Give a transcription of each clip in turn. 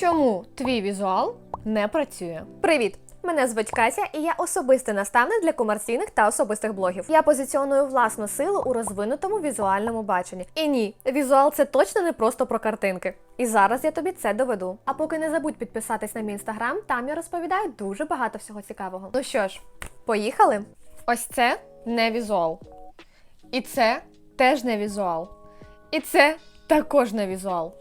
Чому твій візуал не працює? Привіт! Мене звуть Катя, і я особистий наставник для комерційних та особистих блогів. Я позиціоную власну силу у розвинутому візуальному баченні. І ні, візуал це точно не просто про картинки. І зараз я тобі це доведу. А поки не забудь підписатись на мій інстаграм, там я розповідаю дуже багато всього цікавого. Ну що ж, Поїхали? ось це не візуал. І це теж не візуал. І це також не візуал.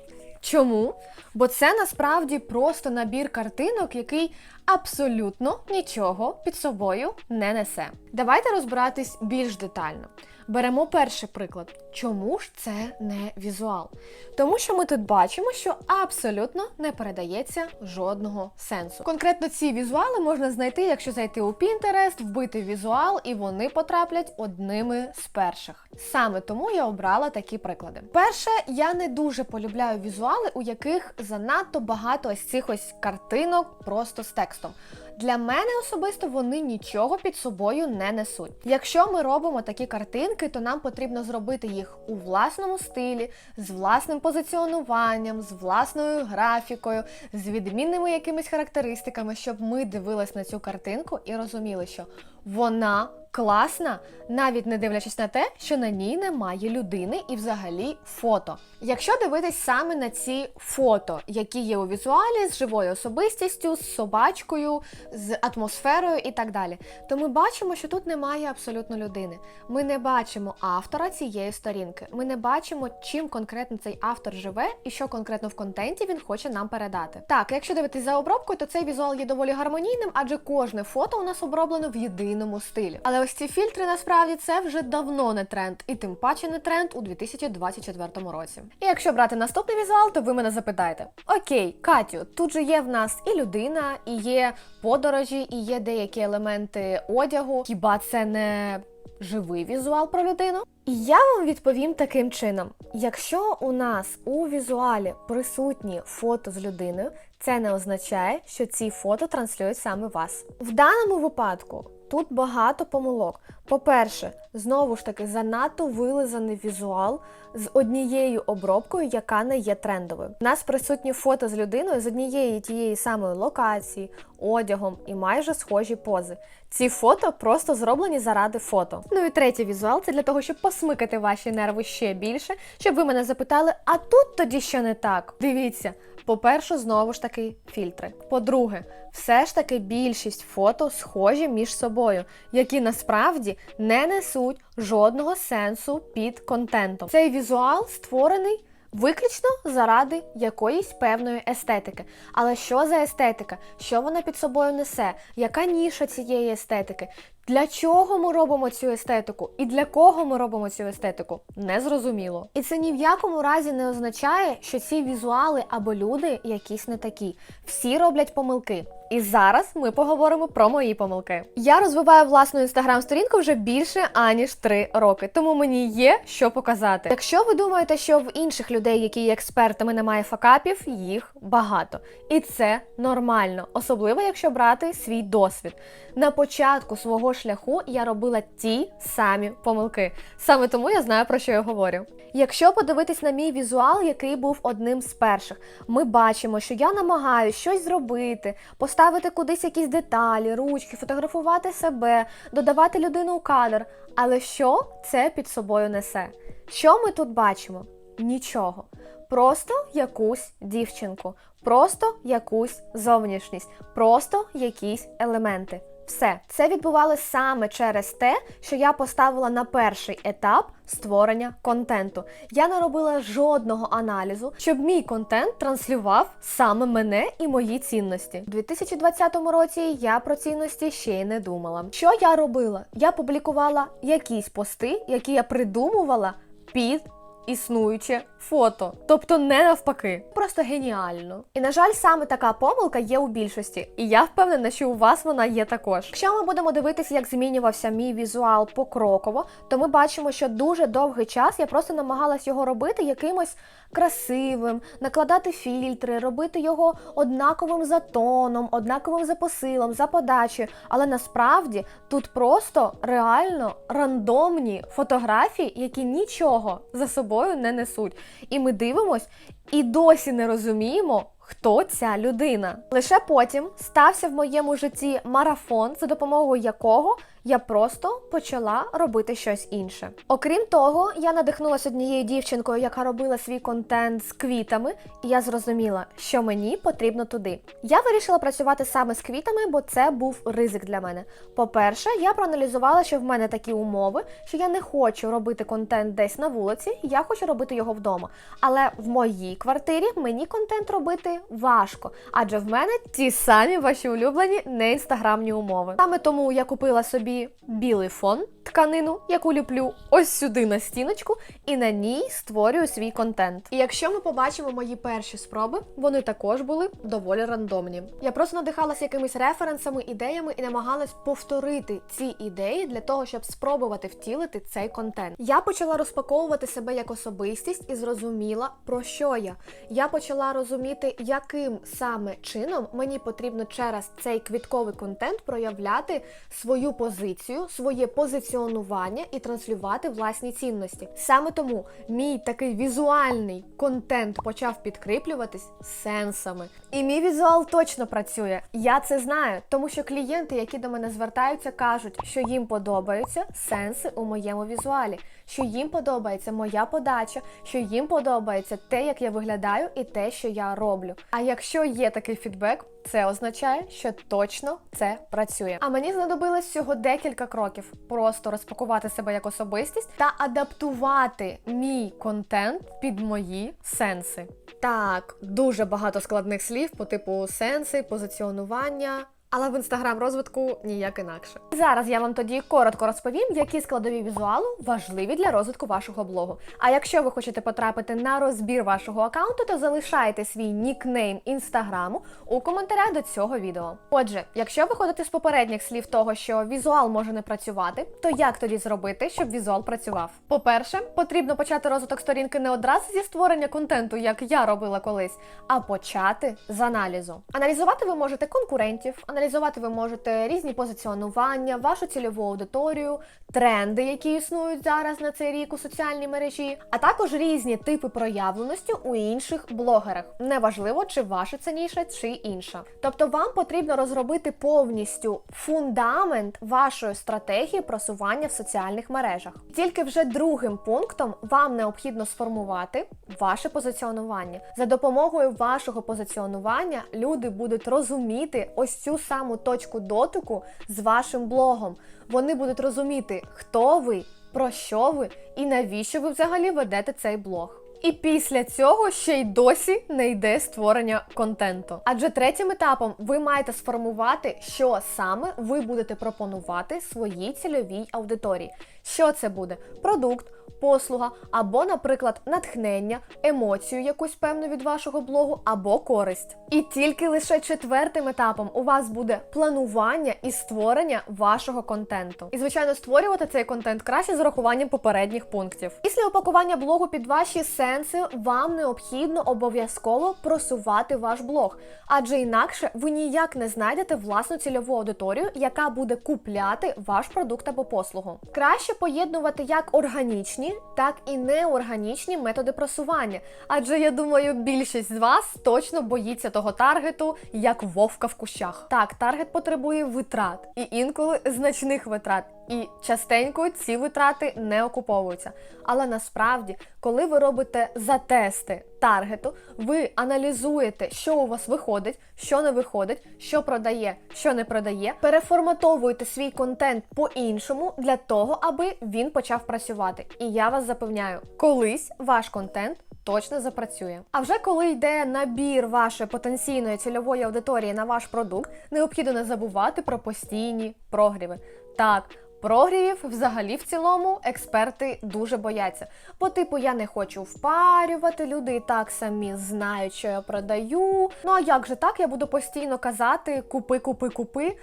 Чому? Бо це насправді просто набір картинок, який абсолютно нічого під собою не несе. Давайте розбиратись більш детально. Беремо перший приклад. Чому ж це не візуал? Тому що ми тут бачимо, що абсолютно не передається жодного сенсу. Конкретно ці візуали можна знайти, якщо зайти у Pinterest, вбити візуал, і вони потраплять одними з перших. Саме тому я обрала такі приклади. Перше, я не дуже полюбляю візуали, у яких занадто багато ось цих ось картинок просто з текстом. Для мене особисто вони нічого під собою не несуть. Якщо ми робимо такі картинки, то нам потрібно зробити їх у власному стилі, з власним позиціонуванням, з власною графікою, з відмінними якимись характеристиками, щоб ми дивились на цю картинку і розуміли, що вона класна, навіть не дивлячись на те, що на ній немає людини і взагалі фото. Якщо дивитись саме на ці фото, які є у візуалі з живою особистістю, з собачкою, з атмосферою і так далі, то ми бачимо, що тут немає абсолютно людини. Ми не бачимо автора цієї сторінки. Ми не бачимо, чим конкретно цей автор живе і що конкретно в контенті він хоче нам передати. Так, якщо дивитись за обробкою, то цей візуал є доволі гармонійним, адже кожне фото у нас оброблено в єдиному стилі. Але ось ці фільтри насправді це вже давно не тренд, і тим паче не тренд у 2024 році. І якщо брати наступний візуал, то ви мене запитаєте: Окей, Катю, тут же є в нас і людина, і є подорожі, і є деякі елементи одягу. Хіба це не живий візуал про людину? І я вам відповім таким чином: якщо у нас у візуалі присутні фото з людиною, це не означає, що ці фото транслюють саме вас. В даному випадку тут багато помилок. По-перше, знову ж таки, занадто вилизаний візуал з однією обробкою, яка не є трендовою. У нас присутні фото з людиною з однієї тієї самої локації, одягом і майже схожі пози. Ці фото просто зроблені заради фото. Ну і третій візуал це для того, щоб посмикати ваші нерви ще більше, щоб ви мене запитали, а тут тоді що не так? Дивіться. По-перше, знову ж таки, фільтри. По-друге, все ж таки більшість фото схожі між собою, які насправді не несуть жодного сенсу під контентом. Цей візуал створений. Виключно заради якоїсь певної естетики. Але що за естетика? Що вона під собою несе? Яка ніша цієї естетики? Для чого ми робимо цю естетику? І для кого ми робимо цю естетику? Незрозуміло. І це ні в якому разі не означає, що ці візуали або люди якісь не такі. Всі роблять помилки. І зараз ми поговоримо про мої помилки. Я розвиваю власну інстаграм-сторінку вже більше аніж 3 роки, тому мені є що показати. Якщо ви думаєте, що в інших людей, які є експертами, немає факапів, їх багато. І це нормально, особливо якщо брати свій досвід. На початку свого шляху я робила ті самі помилки. Саме тому я знаю про що я говорю. Якщо подивитись на мій візуал, який був одним з перших, ми бачимо, що я намагаюся щось зробити, поставити кудись якісь деталі, ручки, фотографувати себе, додавати людину у кадр. Але що це під собою несе? Що ми тут бачимо? Нічого. Просто якусь дівчинку, просто якусь зовнішність, просто якісь елементи. Все це відбувалося саме через те, що я поставила на перший етап створення контенту. Я не робила жодного аналізу, щоб мій контент транслював саме мене і мої цінності. У 2020 році я про цінності ще й не думала. Що я робила? Я публікувала якісь пости, які я придумувала під існуюче фото. Тобто не навпаки. Просто геніально. І на жаль, саме така помилка є у більшості. І я впевнена, що у вас вона є також. Якщо ми будемо дивитися, як змінювався мій візуал покроково, то ми бачимо, що дуже довгий час я просто намагалась його робити якимось красивим, накладати фільтри, робити його однаковим за тоном, однаковим за посилом, за подачею. Але насправді тут просто реально рандомні фотографії, які нічого за собою не несуть. І ми дивимось і досі не розуміємо, хто ця людина. Лише потім стався в моєму житті марафон, за допомогою якого я просто почала робити щось інше. Окрім того, я надихнулася однією дівчинкою, яка робила свій контент з квітами, і я зрозуміла, що мені потрібно туди. Я вирішила працювати саме з квітами, бо це був ризик для мене. По-перше, я проаналізувала, що в мене такі умови, що я не хочу робити контент десь на вулиці, я хочу робити його вдома. Але в моїй квартирі мені контент робити важко, адже в мене ті самі ваші улюблені не інстаграмні умови. Саме тому я купила собі білий фон, тканину, яку ліплю ось сюди на стіночку, і на ній створюю свій контент. І якщо ми побачимо мої перші спроби, вони також були доволі рандомні. Я просто надихалася якимись референсами, ідеями і намагалась повторити ці ідеї для того, щоб спробувати втілити цей контент. Я почала розпаковувати себе як особистість і зрозуміла, про що я. Я почала розуміти, яким саме чином мені потрібно через цей квітковий контент проявляти свою позицію, своє позиціонування і транслювати власні цінності. Саме тому мій такий візуальний контент почав підкріплюватись сенсами. І мій візуал точно працює. Я це знаю, тому що клієнти, які до мене звертаються, кажуть, що їм подобаються сенси у моєму візуалі, що їм подобається моя подача, що їм подобається те, як я виглядаю, і те, що я роблю. А якщо є такий фідбек, це означає, що точно це працює. А мені знадобилось всього декілька кроків: просто розпакувати себе як особистість та адаптувати мій контент під мої сенси. Так, дуже багато складних слів по типу сенси, позиціонування. Але в інстаграм розвитку ніяк інакше. Зараз я вам тоді коротко розповім, які складові візуалу важливі для розвитку вашого блогу. А якщо ви хочете потрапити на розбір вашого аккаунту, то залишайте свій нікнейм інстаграму у коментарях до цього відео. Отже, якщо виходити з попередніх слів того, що візуал може не працювати, то як тоді зробити, щоб візуал працював? По-перше, потрібно почати розвиток сторінки не одразу зі створення контенту, як я робила колись, а почати з аналізу. Аналізувати ви можете конкурентів, аналізувати ви можете різні позиціонування, вашу цільову аудиторію, тренди, які існують зараз на цей рік у соціальній мережі, а також різні типи проявленості у інших блогерах. Неважливо, чи ваша цінніша, чи інша. Тобто вам потрібно розробити повністю фундамент вашої стратегії просування в соціальних мережах. Тільки вже другим пунктом вам необхідно сформувати ваше позиціонування. За допомогою вашого позиціонування люди будуть розуміти ось цю саму точку дотику з вашим блогом. Вони будуть розуміти, хто ви, про що ви і навіщо ви взагалі ведете цей блог. І після цього ще й досі не йде створення контенту. Адже третім етапом ви маєте сформувати, що саме ви будете пропонувати своїй цільовій аудиторії. Що це буде? Продукт, послуга, або, наприклад, натхнення, емоцію якусь певну від вашого блогу, або користь. І тільки лише четвертим етапом у вас буде планування і створення вашого контенту. І, звичайно, створювати цей контент краще з урахуванням попередніх пунктів. Після упакування блогу під ваші сенси вам необхідно обов'язково просувати ваш блог, адже інакше ви ніяк не знайдете власну цільову аудиторію, яка буде купляти ваш продукт або послугу. Краще поєднувати як органічні, так і неорганічні методи просування. Адже я думаю, більшість з вас точно боїться того таргету, як вовка в кущах. Так, таргет потребує витрат і інколи значних витрат. І частенько ці витрати не окуповуються. Але насправді, коли ви робите затести таргету, ви аналізуєте, що у вас виходить, що не виходить, що продає, що не продає, переформатовуєте свій контент по-іншому для того, аби він почав працювати. І я вас запевняю, колись ваш контент. Точно запрацює. А вже коли йде набір вашої потенційної цільової аудиторії на ваш продукт, необхідно не забувати про постійні прогріви. Так, Прогрівів взагалі в цілому експерти дуже бояться. По типу я не хочу впарювати, люди і так самі знають, що я продаю. Ну а як же так? Я буду постійно казати купи, купи, купи.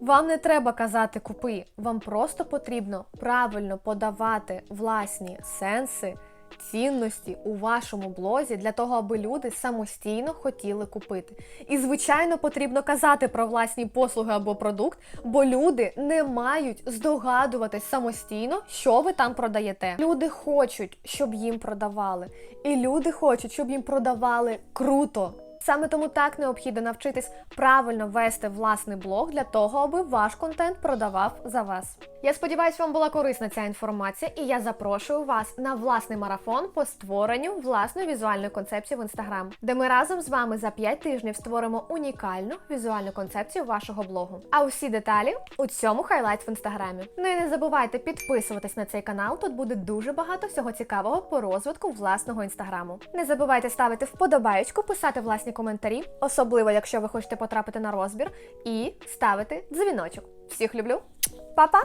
Вам не треба казати купи, вам просто потрібно правильно подавати власні сенси цінності у вашому блозі для того, аби люди самостійно хотіли купити. І, звичайно, потрібно казати про власні послуги або продукт, бо люди не мають здогадуватись самостійно, що ви там продаєте. Люди хочуть, щоб їм продавали. І люди хочуть, щоб їм продавали круто. Саме тому так необхідно навчитись правильно вести власний блог для того, аби ваш контент продавав за вас. Я сподіваюся, вам була корисна ця інформація, і я запрошую вас на власний марафон по створенню власної візуальної концепції в інстаграм, де ми разом з вами за 5 тижнів створимо унікальну візуальну концепцію вашого блогу. А усі деталі у цьому хайлайт в інстаграмі. Ну і не забувайте підписуватись на цей канал. Тут буде дуже багато всього цікавого по розвитку власного інстаграму. Не забувайте ставити вподобаєчку, писати власні коментарі, особливо якщо ви хочете потрапити на розбір, і ставити дзвіночок. Всіх люблю, Па-па!